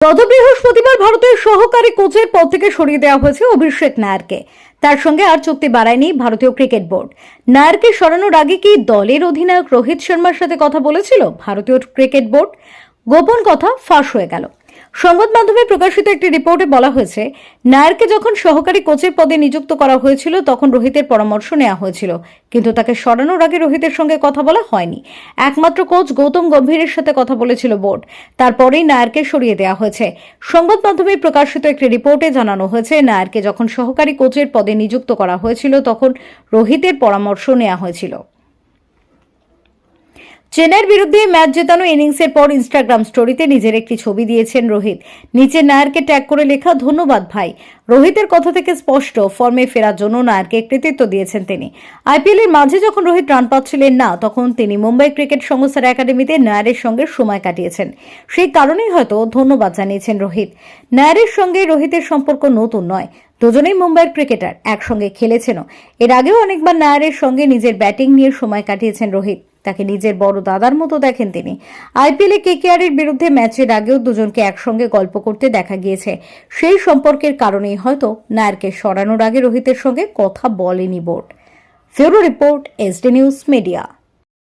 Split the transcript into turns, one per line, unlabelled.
গত বৃহস্পতিবার ভারতের সহকারী কোচের পদ থেকে সরিয়ে দেওয়া হয়েছে অভিষেক নায়ারকে। তার সঙ্গে আর চুক্তি বাড়ায়নি ভারতীয় ক্রিকেট বোর্ড। নায়ারকে সরানোর আগে কি দলের অধিনায়ক রোহিত শর্মার সাথে কথা বলেছিল ভারতীয় ক্রিকেট বোর্ড? গোপন কথা ফাঁস হয়ে গেল। সংবাদ মাধ্যমে প্রকাশিত একটি রিপোর্টে বলা হয়েছে, নায়ারকে যখন সহকারী কোচের পদে নিযুক্ত করা হয়েছিল, তখন রোহিতের পরামর্শ নেওয়া হয়েছিল। কিন্তু তাকে সরানোর আগে রোহিতের সঙ্গে কথা বলা হয়নি। একমাত্র কোচ গৌতম গম্ভীরের সাথে কথা বলেছিল বোর্ড। তারপরেই নায়ারকে সরিয়ে দেওয়া হয়েছে। সংবাদ মাধ্যমে প্রকাশিত একটি রিপোর্টে জানানো হয়েছে, নায়ারকে যখন সহকারী কোচের পদে নিযুক্ত করা হয়েছিল, তখন রোহিতের পরামর্শ নেওয়া হয়েছিল। চেন্নাইয়ের বিরুদ্ধে ম্যাচ জেতানো ইনিংসের পর ইনস্টাগ্রাম স্টোরিতে নিজের একটি ছবি দিয়েছেন রোহিত। নিচে নায়ারকে ট্যাগ করে লেখা, ধন্যবাদ ভাই। রোহিতের কথা থেকে স্পষ্ট ফর্মে ফেরার জন্য নায়ারকে কৃতিত্ব দিয়েছেন তিনি। আইপিএল এর মাঝে যখন রোহিত রান পাচ্ছিলেন না, তখন তিনি মুম্বাই ক্রিকেট সংস্থার একাডেমিতে নায়ারের সঙ্গে সময় কাটিয়েছেন। সেই কারণেই হয়তো ধন্যবাদ জানিয়েছেন রোহিত। নায়ারের সঙ্গে রোহিতের সম্পর্ক নতুন নয়। দুজনেই মুম্বাইয়ের ক্রিকেটার, একসঙ্গে খেলেছেনও। এর আগেও অনেকবার নায়ারের সঙ্গে নিজের ব্যাটিং নিয়ে সময় কাটিয়েছেন রোহিত। তাকে নিজের বড় দাদার মতো দেখেন তিনি। আইপিএলে কেকেআর এর বিরুদ্ধে ম্যাচের আগেও দুজনকে একসঙ্গে গল্প করতে দেখা গিয়েছে। সেই সম্পর্কের কারণেই হয়তো নায়ারকে সরানোর আগে রোহিতের সঙ্গে কথা বলেনি বোর্ড। ফেরো রিপোর্ট এসডি নিউজ মিডিয়া।